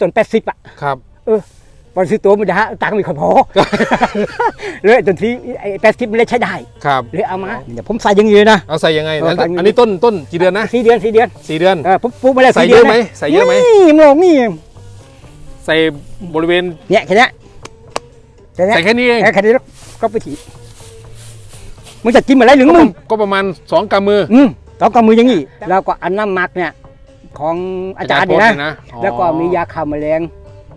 ต้นแปดสิบอะครับบอลซื้อตัวมันจะฮะตังค์ไม่ค่อยพอ เลยต้นที่ไอ้แปดสิบมันเลยใช้ได้ครับ เลยเอามาเดี๋ยวผมใส่อยังนี้เลยนะ เอาใส่ยังไงเอาใส่อันนี้ต้นต้นกี่เดือนนะสี่เดือนสี่เดือนสี่เดือน เออผมปลูกมาแล้วใส่สี่เยเดืออะนไหมนะใส่เยอะไหมนี่มันลงนี่ใส่บริเวณเนี่ยแค่เนี้ยแค่เนี้ยใส่แค่นี้เองแค่นี้แล้วก็ไปถีมึงจะกินอะไรหรือมึงก็ประมาณสองกำมืออืมต้องกำมืออย่างนี้แล้วก็อันน้ำหมักเนี่ย ของอาจารย์เนี่ยโพนะสต์อ๋อแล้วก็มียาฆ่าแมลง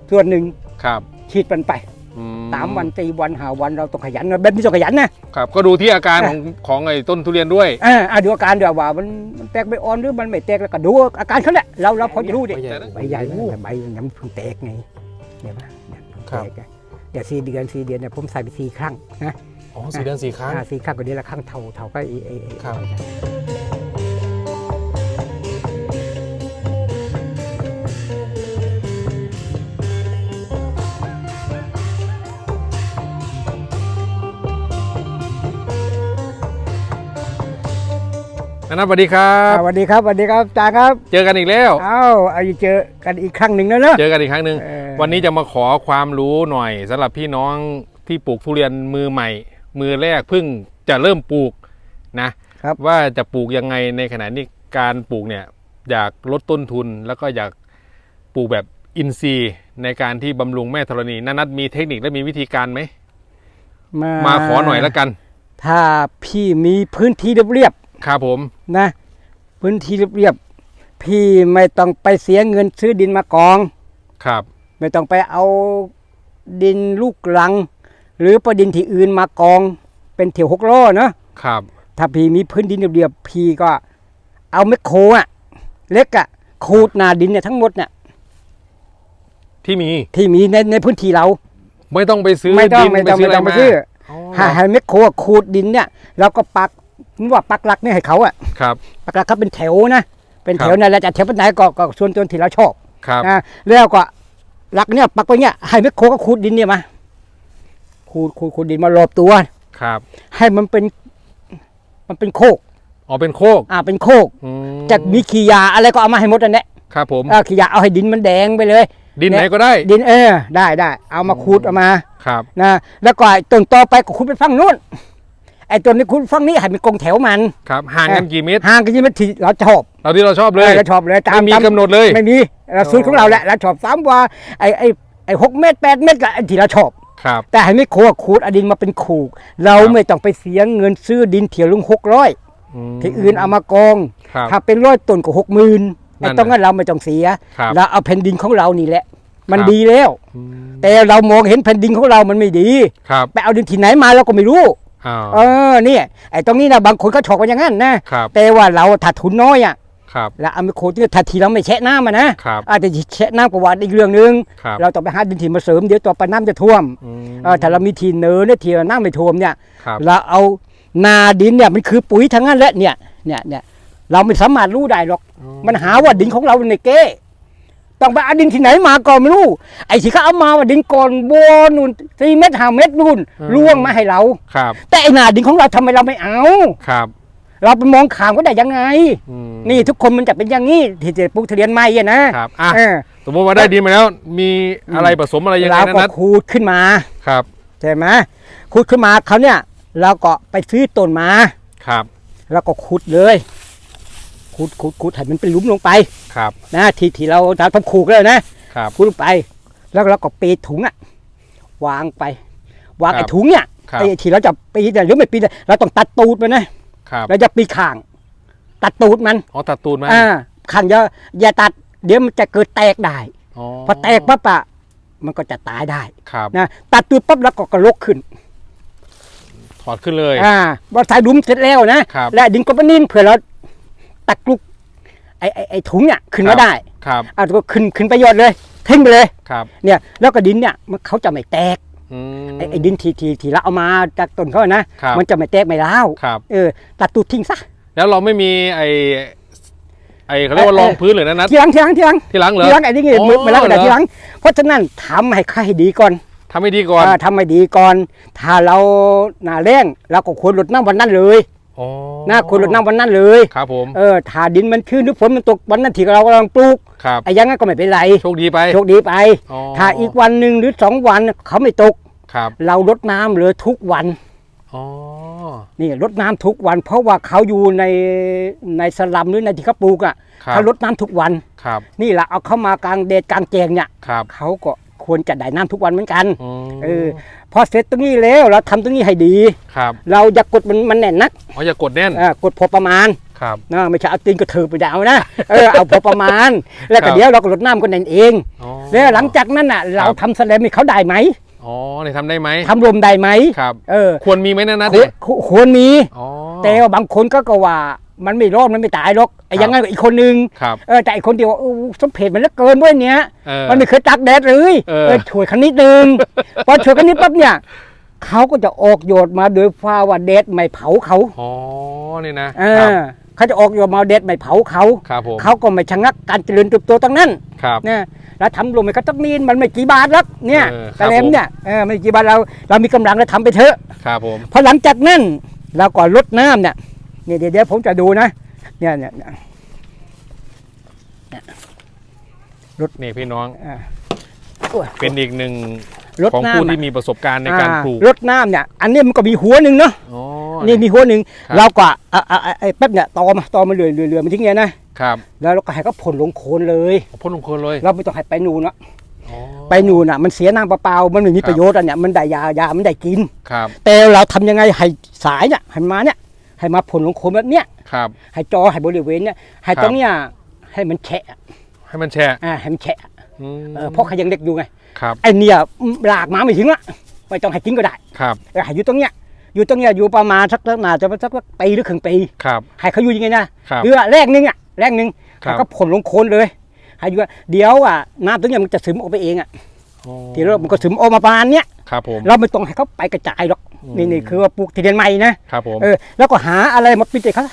ส่วนหนึ่งครับฉีดมันไปอืสามวันตีวันหาวันเราต้องขยันนะแบบนี้ต้องขยันนะครับก็ดูที่อาการของของไอ้ต้นทุเรียนด้วยเอออะดูอาการเดี๋ยวว่ามันมันแตกใบอ่อนหรือมันไม่แตกแล้วก็ดูอาการเขาแหละเราเราพอจะรู้ดิใบใหญ่ใบใหญ่นะแต่ใบยังเพิ่งแตกไงเดี๋ยวนะเนี่ยเพิ่งครับแตกไงเดี๋ยวสี่เดือนสี่เดือนเนี่ยผมใส่ไปสี่ครั้งนะอ๋อสี่เดือนสี่ครั้งอ่าสี่ครั้งก็เดือนละครั้งเท่าเท่าก็ไอ้ไอ้ไอ้ครับ นันท์สวัสดีครัอ่าบสวัสดีครับสวัสดีครับอาจารย์ครับ เจอกันอีกแล้วเอ้าเอาเจอกันอีกครั้งหนึ่งแล้วเนอะเจอกันอีกครั้งหนึ่งเออวันนี้จะมาขอความรู้หน่อยสำหรับพี่น้องที่ปลูกทุเรียนมือใหม่ มือแรกเพิ่งจะเริ่มปลูกนะครับว่าจะปลูกยังไงในขณะนี้การปลูกเนี่ยอยากลดต้นทุนแล้วก็อยากปลูกแบบอินทรีย์ในการที่บำรุงแม่ธรณีนันนัดมีเทคนิคและมีวิธีการไหมมามาขอหน่อยแล้วกัน ถ้าพี่มีพื้นที่เรียบ ครับผมๆนะ พื้นที่เรียบๆพี่ไม่ต้องไปเสียเงินซื้อดินมากอง ครับ ไม่ต้องไปเอาดินลูกลัง หรือประดินที่อื่นมากอง เป็นเถี่ยวหกล้อเนาะครับ ถ้าพี่มีพื้นดินเรียบๆพี่ก็เอาแมคโครอะ เล็กอะขูดหนาดินเนี่ยทั้งหมดเนี่ยที่มีที่มีในในพื้นที่เรา ไม่ต้องไปซื้อไม่ต้องดินไม่ต้องไม่ต้องไปะรซื้ออ๋อให้ให้แมคโครขูดดินเนี่ยแล้วก็ปัก นึกว่าปักหลักเนี่ยให้เขาอะครับ ปักหลักเขาเป็นแถวนะ เป็นแถครัวบนั่นแหละจะแถวเป็นไหนก็ก็ส่วนตัวที่เราชอบครับนะแล้วก็หลักเนี่ยปักไปเนี่ยให้แมคโครก็ขูดดินเนี่ยมาขูดขูดขูดดินมารอบตัวครับ ให้มันเป็น มันเป็นโคกอ๋อเป็นโคก อ่าเป็นโคกอืจะมีขี้ยาอะไรก็เอามาให้หมดอันเนี้ยครับผมเอาขี้ยาเอาให้ดินมันแดงไปเลย ดินไหนก็ได้ ดินเออ ได้ได้เอามาขูดเอามาครับนะแล้วก็ไอ้ต้นต่อไปก็ขุดไปฝั่งนู้น ไอ้ต้นนี้ขุดฝั่งนี้ให้เป็นกรงแถวมันครับห่างกันกี่เมตรห่างกันยี่มันที่เราชอบเราที่เราชอบเลยเราชอบเลยตามไม่มีตามกำหนดเลยไม่มีเราสูตรของเราแหละเราชอบสามว่าไอ้ไอ้ไอ้หกเมตรแปดเมตรก็ไอ้ที่เราชอบครับแต่ให้ไม่โคขูดเอาดินมาเป็นขูก เราครับไม่ต้องไปเสียเงินซื้อดินเถี่ยวลุงหกร้อยมที่อื่นเอามากองครับถ้าเป็นร้อยต้นก็หกหมื่นนั่ไอ้นตรงนั้นเราไม่ต้องเสียครับเราเอาแผ่นดินของเรานี่แหละ มันครับดีแล้วอืมแต่เรามองเห็นแผ่นดินของเรามันไม่ดีครับไปเอาดินที่ไหนมาเราก็ไม่รู้ อ้าวเออเนี่ยไอ้ตรงนี้นะบางคนเขาถอกกันอย่างนั้นนะครับแต่ว่าเราถ้าทุนน้อยอะครับแล้วเอาไปโคที่ถ้าทีเราไม่แช่น้ำมันนะครับอาจจะแช่น้ำก็ว่าอีกเรื่องหนึง ครับเราต้องไปหาดินที่มาเสริมเดี๋ยวต่อไปน้ำจะท่วมอืมเออถ้าเรามีทีเนินเนี่ยทีน้ำไม่ท่วมเนี่ย ครับเราเอานาดินเนี่ยมันคือปุ๋ยทั้งนั้นแหละเนี่ยเนี่ยเนี่ยเราไม่สามารถรู้ได้หรอก มันหาว่าดินของเราในเก้ ต้องไปเอาดินที่ไหนมาก็ไม่รู้ ไอ้ที่เขาเอามาว่าดินก่อนโบนู่นสี่เมตรห้าเมตรนู่นล่วงมาให้เรา ครับแต่ไอ้หนาดินของเราทำไมเราไม่เอา ครับเราไปมองขามก็ได้ยังไง อืมนี่ทุกคนมันจะเป็นอย่างนี้ที่จะปลูกทุเรียนใหม่อะนะครับอะเออ สมมติว่าได้ดินมาแล้ว มีอะไรผสมอะไรยังไงเรานะก็นัดขูดขึ้นมาครับใช่ไหมขูดขึ้นมาเขาเนี่ย เราก็ไปซื้อต้นมา ครับ แล้วก็ขุดเลย ขุดขุดขุดให้มันเป็นหลุมลงไปครับ นะที่ที่เราทำขูดเลยนะครับขุดลงไป แล้วเราก็ปีถุงอะวางไป วางครับไอ้ถุงเนี่ยครับไอ้ที่เราจะปีเนี่ยหรือไม่ปีเนี่ยเราต้องตัดตูดมันนะครับเราจะปีข่าง ตัดตูดมันอ๋อตัดตูนมาอ่าข่างอย่าอย่าตัด เดี๋ยวมันจะเกิดแตกได้อ๋อพอแตกปั๊บอะมันก็จะตายได้ครับนะตัดตูดปั๊บแล้วก็กระลกขึ้นถอดขึ้นเลย อ่าพอใส่หลุมเสร็จแล้วนะครับและดินก็ปนิ่นเผื่อเรา ตัดกลุกไอ้ไอ้ไอ้ถุงเนี่ยขึ้นครัมาบได้ครับอ่าก็ขึ้นขึ้นไปยอดเลยทิ้งไปเลยครับ เนี่ยแล้วก็ดินเนี่ยมันเขาจะไม่แตกอืมไอ้ไอ้ดินที่ที่ที่เราเอามาจากต้นเขาอะนะครับมันจะไม่แตกไม่ร้าวครับเออตัดตูดทิ้งซะแล้วเราไม่มีไอไอเขาเรียกว่าเอ่อรองพื้นเลยนะนัดทีหลังทีหลังทีหลังที่หลังเหรอทีหลังไอ้นี่ไงอ๋อมือมาแล้วก็ได้เหรอทีหลัง เพราะฉะนั้นทำให้ค่าให้ดีก่อนทำให้ดีก่อนอ่าทำให้ดีก่อน ถ้าเราหนาแรงเราก็ควรลดน้ำวันนั้นเลยอ๋อ หน้าคนรดน้ำวันนั้นเลยครับผมเออถ้าดินมันชื้นหรือฝนมันตกวันนั้นที่เรากำลังปลูกครับไอ้อยังงั้นก็ไม่เป็นไรโชคดีไปโชคดีไปอ๋อถ้าอีกวันหนึ่งหรือสองวันเขาไม่ตกครับเรารดน้ำเลยทุกวันอ๋อนี่รดน้ำทุกวัน เพราะว่าเขาอยู่ในในสลัมหรือในที่เขาปลูกอะครับเขารดน้ำทุกวันครับนี่แหละเอาเข้ามากลางเดดกลางแจงเนี่ยครับเขาก็ ควรจะได้น้ำทุกวันเหมือนกันอืมเออพอเสร็จตรงนี้แล้วเราทำตรงนี้ให้ดี ครับเราอย่ากดมันมันแน่นนักอ๋ออย่ากดแน่นเออกดพอประมาณครับ นะไม่ใช่เอาตีนกระเถือไปดาวนะเออเอาพอประมาณ แล้วครัก็บเดี๋ยวเราก็ลดน้ำก็แน่นเอง อ๋อ แล้วหลังจากนั้นน่ะ เราครับทำแสลมให้เขาได้ไหมอ๋อเนี่ยทำได้ไหมทำรวมได้ไหมครับ เออควรมีไหมนะนัดควเนี่รยควรมี อ๋อแต่ว่าบางคนก็ก็ว่า มันไม่รอดมันไม่ตายหรอกไอ้ครับอยังงั้นก็อีกคนนึงครับ เออแต่อีกคนเดียวว่าเออสมเพชมันเหลือเกินเว้ยเนี้ยเออ มันไม่เคยตากแดดเลยเออเออ ช่วยคันนิดนึงพอช่วยคันนิดปั๊บเนี่ยเขาก็จะออกโยดมาโดยฟ้าว่าแดดไม่เผาเขาอ๋อนี่นะเอครับอเขาจะออกโยดมาแดดไม่เผาเขาครับผมเขาก็ไม่ชะงักการเจริญเติบโตตั้งนั้นครับเนี่ยแล้วทำรวมมันก็ต้องมีมันไม่กี่บาทหรอกเนี่ยเออคตะรับเลมเนี่ยเออไม่กี่บาทเราเรามีกำลังเราทำไปเถอะ ครับผม พอหลังจากนั้นเราก็ลดน้ำเนี่ย เนี่ยเดี๋ยวเดี๋ยวผมจะดูนะเนี่ยเนี่ยเนี่ยนี่พี่น้อง อ่าเป็นอีกหนึ่งลดของน้ำผู้อะที่มีประสบการณ์ในการปลูกอ่รดน้ำเนี่ย อันนี้มันก็มีหัวหนึ่งเนาะอ๋อนี่มีหัวหนึ่งครับเราก็อะอะอะไอ้แป๊บเนี่ยตอมาตอมาเรื่อยเรื่อยเรื่อยมาทิ้งเนี่ยนะครับแล้วเราก็ให้เขาผลลงโคนเลยพ่นลงโคนเลย เราไม่ต้องให้ไปนูนเนาะอ๋อไปนูนอะ มันเสียน้ำเปล่าๆมันไม่มีครับประโยชน์อะเนี่ยมันได้ยายามันได้กินครับแต่เราทำยังไงให้สายเนี่ยให้มาเนี่ย ให้มาผลลงโคนแบบเนี้ยครับ ให้จอให้บริเวณเนี่ยให้ครับตรงเนี้ยให้มันแฉะให้มันแช่อ่าให้มันแฉะอืมเออเพราะเขายังเด็กอยู่ไงครับไอเนี่ยหลากมาไม่ถึงละไม่ต้องให้กินก็ได้ครับเออให้อยู่ตรงเนี้ยอยู่ตรงเนี้ยอยู่ประมาณสักนาจะสักปีหรือครึ่งปีครับให้เขาอยู่ยังไงนะครับเรือแรกนึงอะแรกนึงครับเขาก็ผลลงโคนเลยให้อยู่ว่าเดี๋ยวอะน้ำตรงเนี้ยมันจะซึมออกไปเองอะอ๋อทีแรกมันก็ซึมออกมาประมาณเนี้ย ครับผมเราไม่ต้องให้เขาไปกระจายหรอกอืมนี่นี่คือว่าปลูกที่เรียนใหม่นะครับผมเออแล้วก็หาอะไรมาปิดให้เขา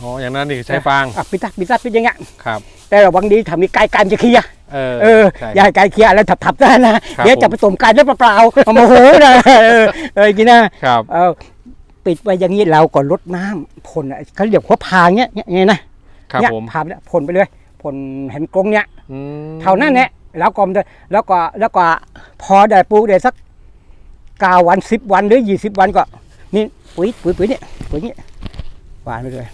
อ๋ออย่างนั้นนี่ใช้ฟางอะปิดตาปิดตาปิดอย่างเงี้ยครับแต่ระวังดีถ้ามีไก่ไก่มันจะเคลียร์เออเออใช่อย่าให้ไก่เคลียร์อะไรทับๆได้นะครับเดี๋ยวจะผมผสมไก่แล้วเปล่าๆเอามาโหนะเออเออกินนะครับเออปิดไว้อย่างนี้เราก็ลดน้ำพ่นอะเขาเรียกว่าพาเงี้ยเงี้ยเงี้ยนะครับเนี่ยผมพาไปเนี่ยพ่นไปเลยพ่นเห็นกรงเนี้ยอืมเท่านั้นแหละแล้วก็มันแล้วก็แล้วก็พอได้ปลูกได้สัก เก้าวันสิบวันหรือยี่สิบวันก็ นี่ปุ๋ยปุ๋ยปุ๋ยเนี่ยปุ๋ยเนี่ยหวานไปเลย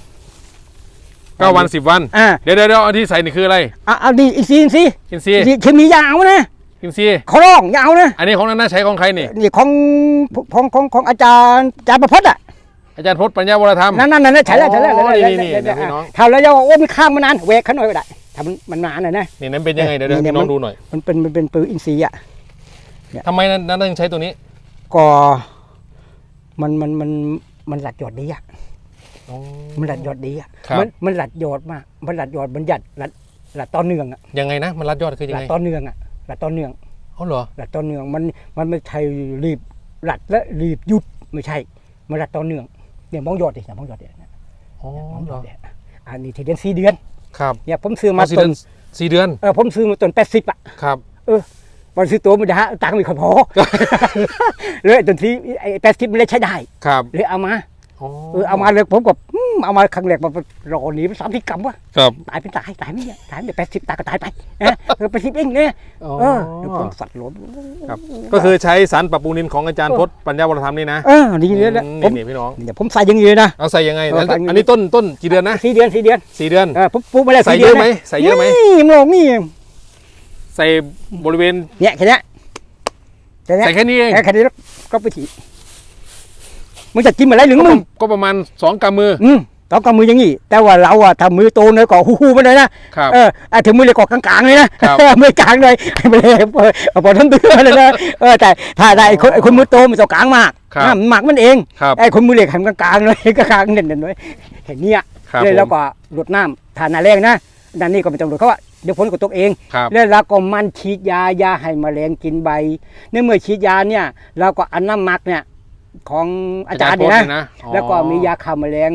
เก้าวันสิบวัน อ่าเดี๋ยวเดี๋ยวเดี๋ยวเอาที่ใส่นี่คืออะไรเอาเอาดีอีกซีนซีกินซีเคมียาวนะกินซีเขาร้องยาวนะอันนี้ของนันน่าใช้ของใครนี่ นี่ของของของของอาจารย์อาจารย์ประพจน์อะอาจารย์พจน์ปัญญาวรธรรม นั่นนั่นนั่นใช่แล้วใช่แล้วอ๋อใช่แล้วนี่นี่ใช่แล้วนี่พี่น้องถ้าเราจะว่าโอ้มันข้างมานานเวกเขาหน่อยก็ได้ถ้ามันมันนานหน่อยนะนี่นั้นเป็นยังไงเดี๋ยวเดี๋ยวเนี่ยพี่น้อมังนดูหน่อย มันเป็นมันเป็นปุ๋ยอินทรีย์อะทำไมนันนันต้องใช้ตัวนี้ ก็มันมันมันมันหลัดหยอดดีอะอ๋อมันหลัดหยอดดีอะครับ มันมันหลัดหยอดมากมันหลัดหยอดมันหยัดหลัดหลัดต่อเนื่องอะยังไงนะ มันรัดยอดคือยัหงลัดไงต่อเนื่องอะหลัดต่อเนื่องอ๋อเหรอ หลัดต่อเนื่องมันมันไม่ใช่รีบหลัดและรีบหยุดไม่ใช่ มันหลัดต่อเนื่องเนี่ยมองหยอดดิเนี่ยมองหยอดดิเนี่ยอ๋อมองหเหยรออดดิอันนี้ที่เดือนสี่เดือนครับเนี่ยผมซื้อมามาสี่ต้เดือนนสี่เดือน เออผมซื้อมาต้นแปดสิบอะ ครับ วันซื้อตัวมันจะหาตังค์ไม่ค่อยพอ เลยต้นที่ไอ้แปดสิบมันเลยใช้ได้ ครับเลยเอามาอ๋อเออเอามาเลยผมก็อืมเอามาครั้งแรกมารอหนีไปสามสิบกรัมวะครับตายเป็นตายตายไม่เนี่ยตายไม่แปดสิบตายก็ตายไปนะเออแปดสิบเองเนี่ยอ๋อเออเดี๋ยวผมสัตว์หลนครับ ก็คือใช้สารปรับปรุงดินของอาจารย์พจน์ปัญญาวรธรรมนี่นะเออดีเลยแหละอืมผมนี่พี่น้องเดี๋ยวผมใส่อยังนี้เลยนะเอาใส่ยังไงเออใส่อย่างนี้อันนี้ต้นต้นกี่เดือนนะสี่เดือนสี่เดือนสี่เดือนเออผมปลูกมาแล้วใส่สี่เยดือะนไหมใส่เยอะไหมนี่มันลงนี่ ใส่บริเวณเนี่ยแค่เนี้ยแค่เนี้ยใส่แค่นี้เองแค่นี้แล้วก็ไปถีมึงจะกินอะไรหรือมึงก็ประมาณสองกำมือ อืมต้องกับมืออย่างงี้แต่ว่าเราอะทำมือโตเนยก่อหูหูๆมาเลยนะครับเออไอ้ถึงมือเลยก่อกลางๆเลยนะครับมือกลางเลยไม่เลยเออเอาพอทั้งเดือนเลยนะเออแต่ถ้าได้ไอ้คนไอ้คนมือโตมันจะกลางมากครับอะมันหมักมันเองครับไอ้คนมือเล็กให้มันกลางๆเลยกลางๆเด่นๆเลยเห็นเนี่ยครับเลยผมแล้วก็รดน้ำทานนาแรงนะ ดันนี้ก็ไม่ต้องรดเขาว่าเดี๋ยวฝนก็ตกเอง ครับแล้วเราก็มันฉีดยายาให้แมลงกินใบในเมื่อฉีดยาเนี่ยเราก็เอาน้ำหมักเนี่ยของอาจารย์เนี่ยนะนะ อ๋อแล้วก็มียาฆ่าแมลง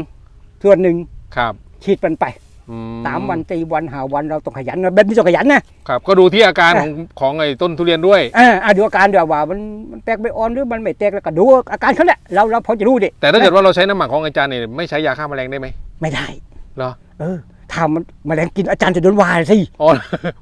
ส่วนหนึ่งครับฉีดมันไปออืสามวันตีวันหาวันเราต้องขยันนะแบบนี้ต้องขยันนะ ครับ ก็ดูที่อาการของของไอ้ต้นทุเรียนด้วย เอออะดูอาการเดี๋ยวว่ามันมันแตกใบอ่อนหรือมันไม่แตกแล้วก็ดูอาการเขาแหละเราเราพอจะรู้ดิแต่ถ้าเกิดว่าเราใช้น้ำหมักของอาจารย์เนี่ยไม่ใช้ยาฆ่าแมลงได้ไหมไม่ได้ เหรอ เออ ถ้ามันแมลงกินอาจารย์จะโดนวายสิอ๋อ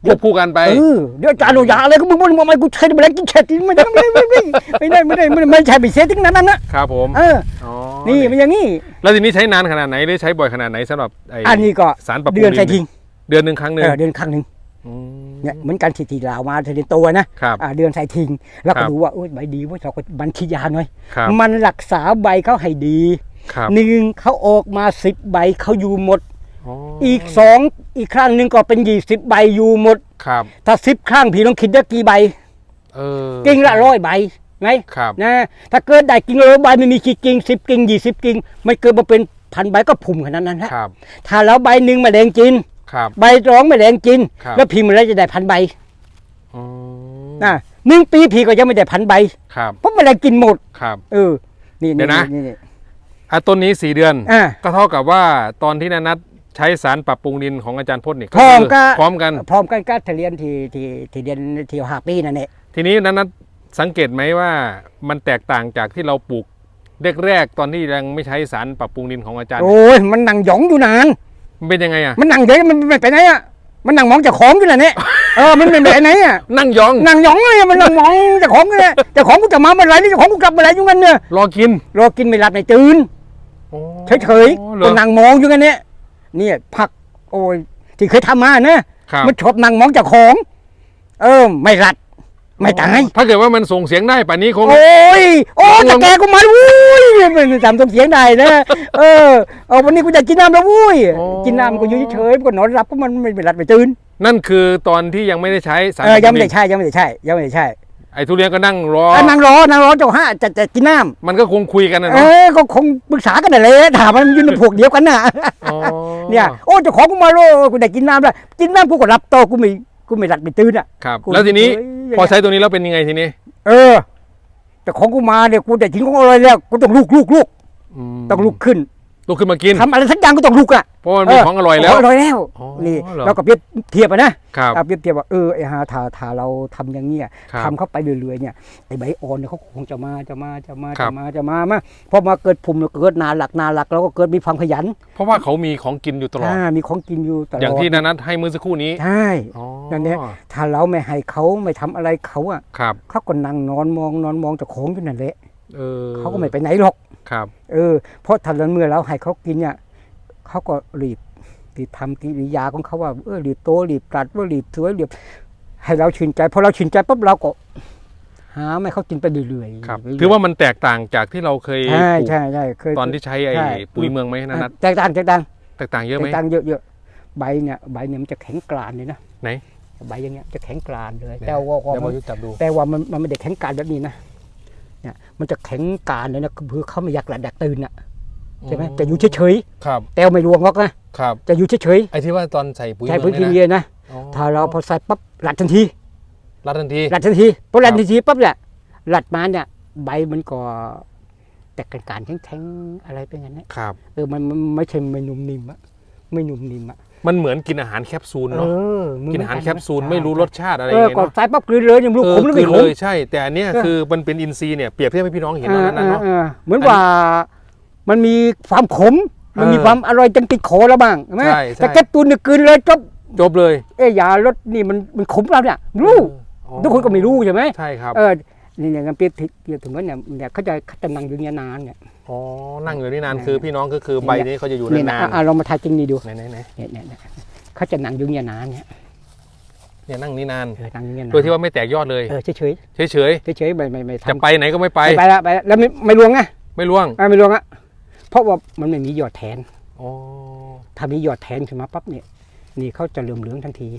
ควบคู่กันไปเออเดี๋ยวอาจารย์เอายาอะไรก็มึงมึงมากูใช้แมลงกินเฉดไม่ได้ไม่ได้ไม่ได้ไม่ได้ไม่ได้ไม่ได้ไม่ใช่ไปเสียทิ้งนั้นนะ ครับผมเอออ๋อนี่มันอย่างนี้ แล้วทีนี้ใช้นานขนาดไหนหรือใช้บ่อยขนาดไหนสำหรับไอ้อันนี้ก็สารปรับปรุเดือนงใส่ทิ้งเดือนหนึ่งครั้งหนึ่งเออเดือนครั้งหนึ่งมเนี่ยเหมือนกันที่ที่ลาวมาทีเดียวตัวนะครับอ่าเดือนใส่ทิ้งแล้วครัก็บดูว่าโอ้ยใบดีเว่าเราก็บันทิยาหน่อยครับมันรักษาใบเขาให้ดีครับหนึ่งเขาออกมาสิบใบเขาอยู่หมด อ๋ออีกสองอีกครั้งหนึ่งก็เป็นยี่สิบใบอยู่หมด ครับ ถ้าสิบครั้งพี่ต้องคิดได้กี่ใบ เออกิ่งละร้อยใบไงครับนะ ถ้าเกิดได้กิ่งละร้อยใบไม่มีกี่กิ่งสิบกิ่งยี่สิบกิ่งไม่เกิดมาเป็นพันใบก็พุ่มขนาดนั้นแหละครับ ถ้าเราใบหนึ่งแมลงกินครับ ใบร้องแมลงกินครับ แล้วพี่มันแล้วจะได้พันใบอืมนะหนึ่งปีพี่ก็ยังไม่ได้พันใบครับเพราะแมลงกินหมด ครับ เออ นี่เดี๋ยวนะนี่นี่อะต้นนี้สี่เดือน อ่า ก็เท่ากับว่าตอนที่นานัท ใช้สารปรับปรุงดินของอาจารย์พจน์นี่พร้อมคืก็พร้อมกันพร้อมกันก็ทะเรียนที่ที่ที่เรียนที่ห้าปีนั่นแหละทีนี้นานัทสังเกตไหมว่ามันแตกต่างจากที่เราปลูกแรกๆตอนที่ยังไม่ใช้สารปรับปรุงดินของอาจารย์ โอ้ยมันนั่งหยองอยู่นาน มันเป็นยังไงอะ มันนั่งเฉยมันไม่ไปไหนอะ มันนั่งมองเจ้าของอยู่น่ะเนี่ยเออ มันไม่ไปไหนอะ นั่งยอง นั่งหยองเลยอะมันนั่งมองเจ้าของอยู่เนี่ยเจ้าของกูจะมาเมื่อไหร่นี่เจ้าของกูกลับเมื่อไหร่อยู่กันเนี่ย รอกิน รอกินไม่หลับไม่ตื่นโอ้เฉยๆเหรก็อนั่งมองอยู่กันเนี่ย เนี่ยผัก โอ้ยที่เคยทำมานะครับมันชอบนั่งมองเจ้าของ เออ ไม่รัด ไม่ตายถ้าเกิดว่ามันส่งเสียงได้ป่านนี้คงโอ้ยโอ้ยแต่แกกูมาวุ้ยมันจำต้องเสียงได้นะเออเอาวันนี้กูจะกินน้ำแล้ววุ้ยโอ้กินน้ำกูอยู่เฉยๆมันก็นอนหลับก็มันไม่ไม่หลับไม่ตื่นนั่นคือตอนที่ยังไม่ได้ใช้สารเออยังไม่ปได้รุงดินใช่ยังไม่ได้ใช่ยังไม่ได้ใช่ไอ้ทุเรียนก็นั่งรอเออนางรอนางรอเจ้าห้าจะจะกินน้มันก็คงคุยกันำนะเอเนาะอก็คงปรึกษากันนั่นแหละถามมันอยู่ในพวกเดียวกันน่ะ อ๋อเนี่ยโอ้เจ้าของกูมาโลกูได้กินน้ำแล้วกินน้ำกูก็รับโตอกูไม่กูไม่หลับไม่ตื่นอะครับกูแล้วทีนี้เอ้ยพอใช้ตัวนี้แล้วเป็นยังไงทีนี้เออแต่ของกูมาเนี่ยกูได้ทิ้งของอะไรแล้วกูต้องลุกลุกลุกมต้องลุกขึ้น ลุกขึ้นมากินทำอะไรสักอย่างก็ต้องลุกอะเพราะมันเป็นของอร่อยแล้วอร่อยแล้วอ๋อนี่เหรอเราก็เปรียบเทียบอะนะครับเอาเปรียบเทียบว่าเออไอ้ฮาถ้าถ้าเราทำอย่างเงี้ยครับทำเข้าไปเรื่อยๆเนี่ยไอ้ใบอ่อนเนี่ยเขาคงจะมาจะมาจะมาครัจะบมาจะมามาพอมาเกิดภูมิเกิดนาหลักนาหลักเราก็เกิดมีความขยัน เพราะว่าเขามีของกินอยู่ตลอดอ่ามีของกินอยู่ตลอดอย่างที่นานัทให้เมื่อสักครู่นี้ใช่อ๋อนั่นเนี่ยถ้าเราไม่ให้เขาไม่ทำอะไรเขาอะครับเขาก็นั่งนอนมองนอนมองเจ้าของอยู่นั่นแหละ เออเขาก็ไม่ไปไหนหรอก ครับ เออ เพราะทันเมื่อเราให้เขากินเนี่ยเขาก็รีบรีบทำกิริยาของเขาว่าเออรีบโตรีบตัดว่ารีบสวยรีบให้เราชื่นใจพอเราชื่นใจปุ๊บเราก็หาไม่เขากินไปเรื่อยๆครับเรื่ยๆถือว่ามันแตกต่างจากที่เราเคยใช่ปลูกใช่ใช่เคยตอนที่ใช้ไอ้ใช่ปุ๋ยเมืองไหมนานัทแตกต่างแตกต่างแตกต่างเยอะแตไหมกต่างเยอะเยอะใบเนี่ยใบเนี่ยมันจะแข็งกรานเลยนะไหนใบอย่างเงี้ยจะแข็งกรานเลย แต่ว่าก็เดี๋ยวมัมานยุทธจับดูแต่ว่ามันมันไม่ได้แข็งกรานแบบนี้นะ เนี่ยมันจะแข็งกรานเลยนะคือเขาไม่อยากหลับอยากตื่นอะใช่ไหมจะอยู่เฉยครับๆแต่ไม่รวงหรอกนะครับจะอยู่เฉยไอ้ที่ว่าตอนใส่ปุ๋ๆยใช้เมืพื้อนงที่เนี่ยนะเยอะนะอ๋อถ้าเราพอใส่ปั๊บหลัดทันทีรัดทันทีหลัดทันทีพอหลัดครับทันทีปั๊บเนี่ยหลัดมาเนี่ยใบมันก็แตกกันการแข็งๆอะไรเป็นอย่างนั้นนะครับเออมันมันไม่ใช่ไม่นุ่มนิ่มอะไม่นุ่มนิ่มอะ มันเหมือนกินอาหารแคปซูลเอเนาะอมักินอาหารแคปซูลใช่ไม่รู้รสชาติอะไรเอยังอไงก็เนาะใส่ปั๊บกลืนเลยยังไม่รู้เออขมหรือกิไม่นขเลมยใช่ แต่อันเนี้ยเออคือมันเป็นอินทรีย์เนี่ยเปรียบเทียบให้พี่น้องเห็นแล้วนั้นเนาะออออออเหมือนว่ามันมีความขมมันมีเออความอร่อยจนติดคอแล้วบ้างใช่ไหมใช่ใช่แต่แคปซูลเนี่ยกลืนเลยจบจบเลย เอ้ยยารสนี่มันมันขมเราเนี่ยรู้อ๋อทุกคนก็ไม่รู้ใช่ไหมใช่ครับเออนี่อย่างนั้นเปรียบเทียบถึงว่าเนี่ยเนี่ยเขาจะเขาจะนั่งอยู่เนี่ยนานเนี่ย อ๋อ นั่งอยู่นี่นานเนี่ยคือพี่น้องก็คือใบนี้เขาจะอยู่เนี่ยนะนานอะอะลองมาทายจริงนี่ดูๆไหนไหนไหนเนี่ยเนี่ยเนี่ยเขาจะนั่งอยู่เนี่ยนานเนี่ยเนี่ยนั่งนี่นานเออนั่งอยู่เนี่ยนานโดยที่ว่าไม่แตกยอดเลยเออเฉยเฉยเฉยๆเฉยๆไม่ไม่ไม่ๆจะทำไปไหนก็ไม่ไปไปละไปละแล้วไม่ไม่รวงไงไม่ล่วงอะไม่รวงอะเพราะว่ามันไม่มียอดแทนอ๋อถ้ามียอดแทนขึ้นมาปั๊บเนี่ย นี่เขาจะเหลืองเหลืองๆทันที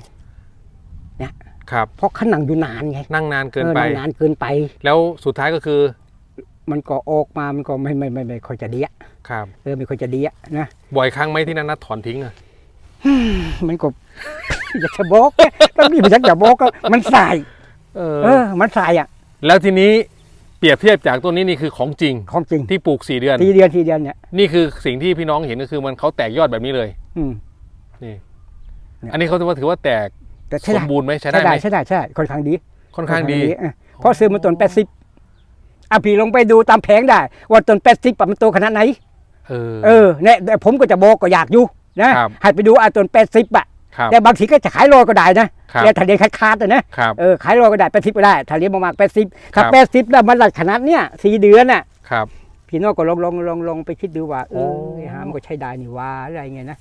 ครับเพราะเขานั่งอยู่นานไงนั่งนานเกินออไปงนานเกินไป แล้วสุดท้ายก็คือ มันก็ออกมา มันก็ไม่ไม่ไม่ไม่ค่อยจะดีอะครับ เออไม่ค่อยจะดีอะนะ บ่อยครั้งไหมที่นันนัทถอนทิ้งอะมันก็อยากจะบอกต้องมีอยากจะบอกก็มันสายเอเออ มันสายอะ แล้วทีนี้เปรียบเทียบจากต้นนี้นี่คือของจริง ของจริงที่ปลูกสี่เดือนทีเดียวทีเดียวเนี่ย นี่คือสิ่งที่พี่น้องเห็นก็คือมันเขาแตกยอดแบบนี้เลย อืมนี่เนี่ยอันนี้เขาถือว่าถือว่าแตกแต่ใช่สได้มบูรณ์ไหมใช้ใช่ได้ไหได้มใช่ได้ใช่ได้ค่อนข้างดี ค่อนข้างดีเออเพราะซื้อมาต้นแปดสิบ อะพี่ลงไปดูตามแผงได้ ว่าต้นแปดสิบมันโตขนาดไหน เออ เออเนี่ยแต่ผมก็จะบอกก็อยากอยู่นะครับ ให้ไปดูอะต้นแปดสิบอะครับแต่บางทีก็จะขายโลก็ได้นะครับแต่ถ้าเรียนขาดๆอะนะ ครับ เออขายโลก็ได้แปดสิบก็ได้ถ้าเรียนมากๆแปดสิบถ้าครับแปดสิบแล้วมันหลักขนาดเนี้ยสี่เดือนน่ะ ครับ พี่น้องก็ลองลองลองลองไปคิดดูว่าเอโอ้อหามันก็ใช้ได้นี่ว่าอะไรเงี้ยนะ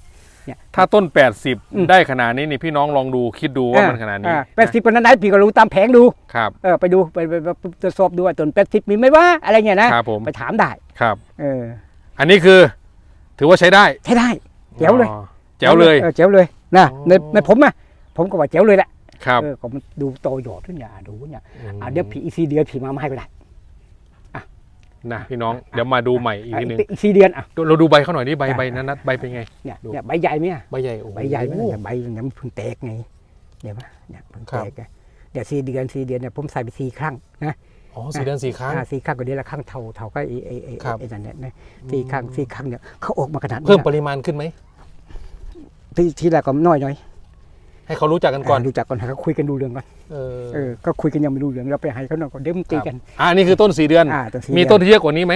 ถ้าต้น อืม 80 ได้ขนาดนี้นี่พี่น้องลองดูคิดดูว่ามันขนาดนี้แปดสิบคนนั้นไหนพี่ก็รู้ตามแผงดูครับเออไปดูไปไปไปไปตรวจสอบดูว่าต้นแปดสิบมีไหมว่าอะไรเงี้ยนะครับผมไปถามได้ครับ เอออันนี้คือ ถือว่าใช้ได้ใช้ได้ แจ๋วเลย อ๋อแจ๋วเลย ออแจ๋วเลยนะอ๋อ ในในผมนะผมก็ว่าแจ๋วเลยแหละครับเออก็มันดูโตหยอดทุกอย่างดูเนี่ยมอะเดี๋ยวผีอีกสี่เดือนผีมามาให้ก็ได้ นะพี่น้องเดี๋ยวมาดูใหม่อีกทีหนึงอีกสี่เดือนอะเราดูใบเขาหน่อยดิใบอะใบนั้นนัดใบเป็นไงเนี่ยดูเนี่ยใบใหญ่ไหมอะใบใหญ่โอ้โหใบใหญ่ไหมเนี่ยใบเนี่ยมันเพิ่งแตกไงเดี๋ยวนะเนี่ยเพิ่งครัแตบกไงเดี๋ยวสี่เดือนสี่เดือนเนี่ยผมใส่ไปสี่ครั้งนะอ๋อสี่เดือนสี่ครั้งอ่าสี่ครั้งก็เดือนละครั้งเท่าเท่าก็ไอ้ไอ้ไอ้ครับไอ้นั่นเนี่ยนะสี่ครั้งสี่ครั้งเนี่ยเขาออกมาขนาดนี้เพิ่มปริมาณขึ้นไหมที่ที่แรกก็น้อยหน่อย ให้เขารู้จักกันก่อนอ่ารู้จักก่อนให้เขาคุยกันดูเรื่องก่อนเออเออก็คุยกันยังไม่รู้เรื่องเราไปให้เขาหน่อยก็เดี๋ยวมันตีกันอ่านี่คือต้นสี่เดือนอ่าต้นสี่มีเดือนต้นที่เยอะกว่านี้ไหม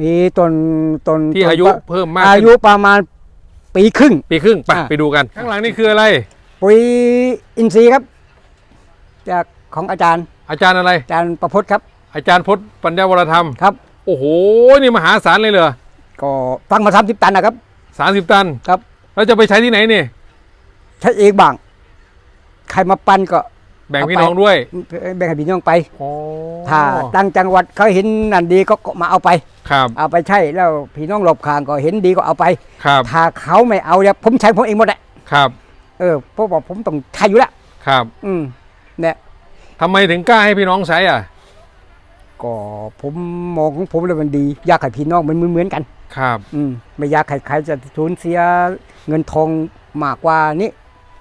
มีต้นต้นที่ต้นอายุปะเพิ่มมากอาขึ้นยุประมาณปีครึ่งปีครึ่งไปอะไปดูกัน ข้างหลังนี่คืออะไรปุ๋ยอินทรีย์ครับ จากของอาจารย์ อาจารย์อะไร อาจารย์ประพจน์ครับ อาจารย์พจน์ปัญญาวรธรรมครับ โอ้โหนี่มหาศาลเลยเหรอก็ฟังมาทำสิบตันนะครับสามสิบตันครับ แล้วจะไปใช้ที่ไหนนี่ใช้เองบ้าง ใครมาปันก็แบ่งเอาพี่ไปน้องด้วย แบ่งให้พี่น้องไปโอ้ถ้าตั้งจังหวัดเขาเห็นนั่นดีก็ก็มาเอาไปครับเอาไปใช่แล้วพี่น้องหลบข้างก็เห็นดีก็เอาไปครับถ้าเขาไม่เอาเนี่ยผมใช้ผมเองหมดแหละครับ เออเพราะว่าผมต้องใช้อยู่แล้วครับ อืมเนี่ยทำไมถึงกล้าให้พี่น้องใช้อะก็ผมมองของผมเลยมันดี อยากให้พี่น้องมันเหมือนๆกัน ครับ อืมไม่อยากให้ใครจะสูญเสียเงินทองมากกว่านี้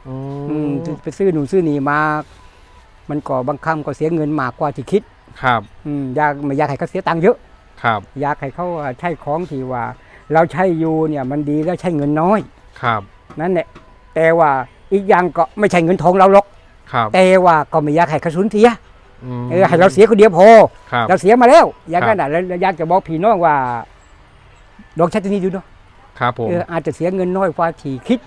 อือืมมไปซื้อหนูนซื้อนี่มา มันก็บางครั้งก็เสียเงินมากกว่าที่คิด ครับ อืมอยากไม่อยากให้เขาเสียตังค์เยอะ ครับ อยากให้เขาใช้ของที่ว่า เราใช้อยู่เนี่ยมันดีแล้วใช้เงินน้อย ครับ นั่นแหละ แต่ว่าอีกอย่างก็ไม่ใช่เงินทองเราหรอก ครับ แต่ว่าก็ไม่อยากให้เขาสูญเสียมเออให้เราเสียคนเดียวพอครับเราเสียมาแล้ว อย่างครับนั้นน่ะแล้วอยากจะบอกพี่น้องว่าลองใช้ตัวนี้ดูเนาะ ครับผมเอออาจจะเสียเงินน้อยกว่าที่คิด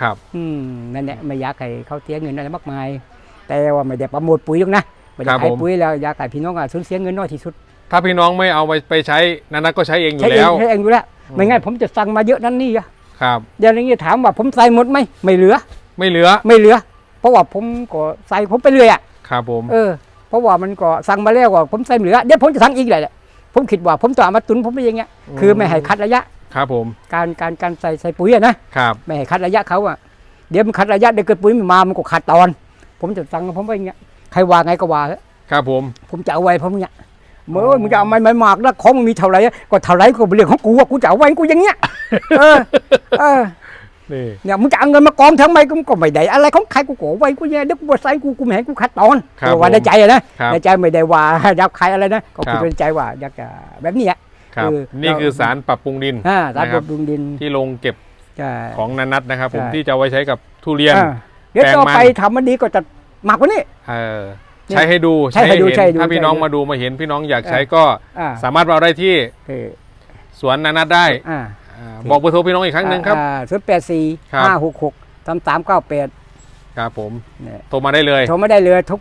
ครับ อืมนั่นแหละไม่อยากให้เขาเสียเงินอะไรมากมาย แต่ว่าไม่ได้ประโมทปุ๋ยหรอกนะไม่ได้ขายปุ๋ยแล้วอยากให้พี่น้องอะสูญเสียเงินน้อยที่สุดถ้าพี่น้องไม่เอาไปไปใช้นันนัทก็ใช้เองอยู่ใช้เอแล้งว ใช้เองอยู่แล้วไม่งั้นผมจะสั่งมาเยอะนั่นนี่อะครับ เดี๋ยวนี้ถามว่าผมใส่หมดไหมไม่เหลือ ไม่เหลือไม่เหลือ เพราะว่าผมก็ใส่ผมไปเรื่อยอะครับผม เออเพราะว่ามันก็สั่งมาแล้วว่าผมใส่ไม่เหลือเดี๋ยวผมจะสั่งอีกแหละผมคิดว่าผมจะเอามาตุนผมไปอย่างเงี้ยคือไม่ให้คัดระยะ ครับผม การการการใส่ใส่ปุ๋ยอะนะครับไม่ให้คัดระยะเขาอะเดี๋ยวมันคัดระยะเดี๋ยวเกิดปุ๋ยไม่มามันก็ขาดตอน ผมจะสั่งผมไปอย่างเงี้ยใครว่าไงก็ว่าเถอะครับผม ผมจะเอาไว้ผมเนี่ยเมื่อมึงจะเอาไม่ไม่มากนะของมึงมีเท่าไหร่ก็เท่าไหร่ก็เป็นเรื่องของกูว่ากูจะเอาไว้กูอย่างเงี้ยเออเออนี่เนี่ยมึงจะเอาเงินมากองทำไมกูก็ไม่ได้อะไรของใครกูก็เอาไว้กูเนี่ยเดี๋ยวกูบ่ใส่กูกูไม่ให้กูคัดตอนครับว่าในผมใจอะนะครับในใจไม่ได้ว่าอยากใครอะไรนะก็ครัคิดบในใจว่าอยากจะแบบนี้อะ ครับ คือนี่คือสารปรับปรุงดินอ่าตามนะครับบำรุงดินที่ลงเก็บใช่ของนันนัทนะครับ ผมใช่ที่จะเอาไว้ใช้กับทุเรียนอ่าเดี๋ยวแปลงต่อมันไปทำมันดีก็จะมากกว่านี้เออใช้ให้ดูใช้ให้ดูเห็นใช้ให้ดูถ้าพี่น้องใช้ให้ดูมาดูมาเห็นพี่น้องอยากอ่าใช้ก็อ่าสามารถมาเอาได้ที่เออสวนนันนัทได้อ่าอ่าบอกเบอร์โทรพี่น้องอีกครั้งหนึ่งครับศูนย์แปดสี่ครับห้าหกหกสามสามเก้าแปดครับผมเนี่ยโทรมาได้เลยโทรไม่ได้เลยทุก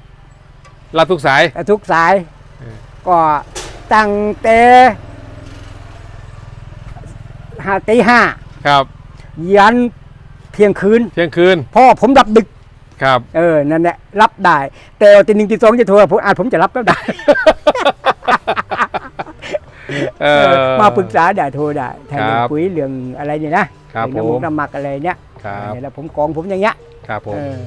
รับทุกสายทุกสายเออก็ตั้งแต่ ห้าตีห้าครับยันเที่ยงคืนเที่ยงคืนเพราะผมรับดึกครับ เออนั่นแหละรับได้ แต่ตีหนึ่งตีสองจะโทรผมอาจผมจะรับก็ได้เออมาปรึกษาได้โทรได้ถ้าเรื่องครับปุ๋ยเรื่องอะไรเนี่ยนะครับเรื่องน้ำผมูมกน้ำหมักอะไรเนี่ยครับแล้วผมกองผมอย่างเงี้ยครับผมเออ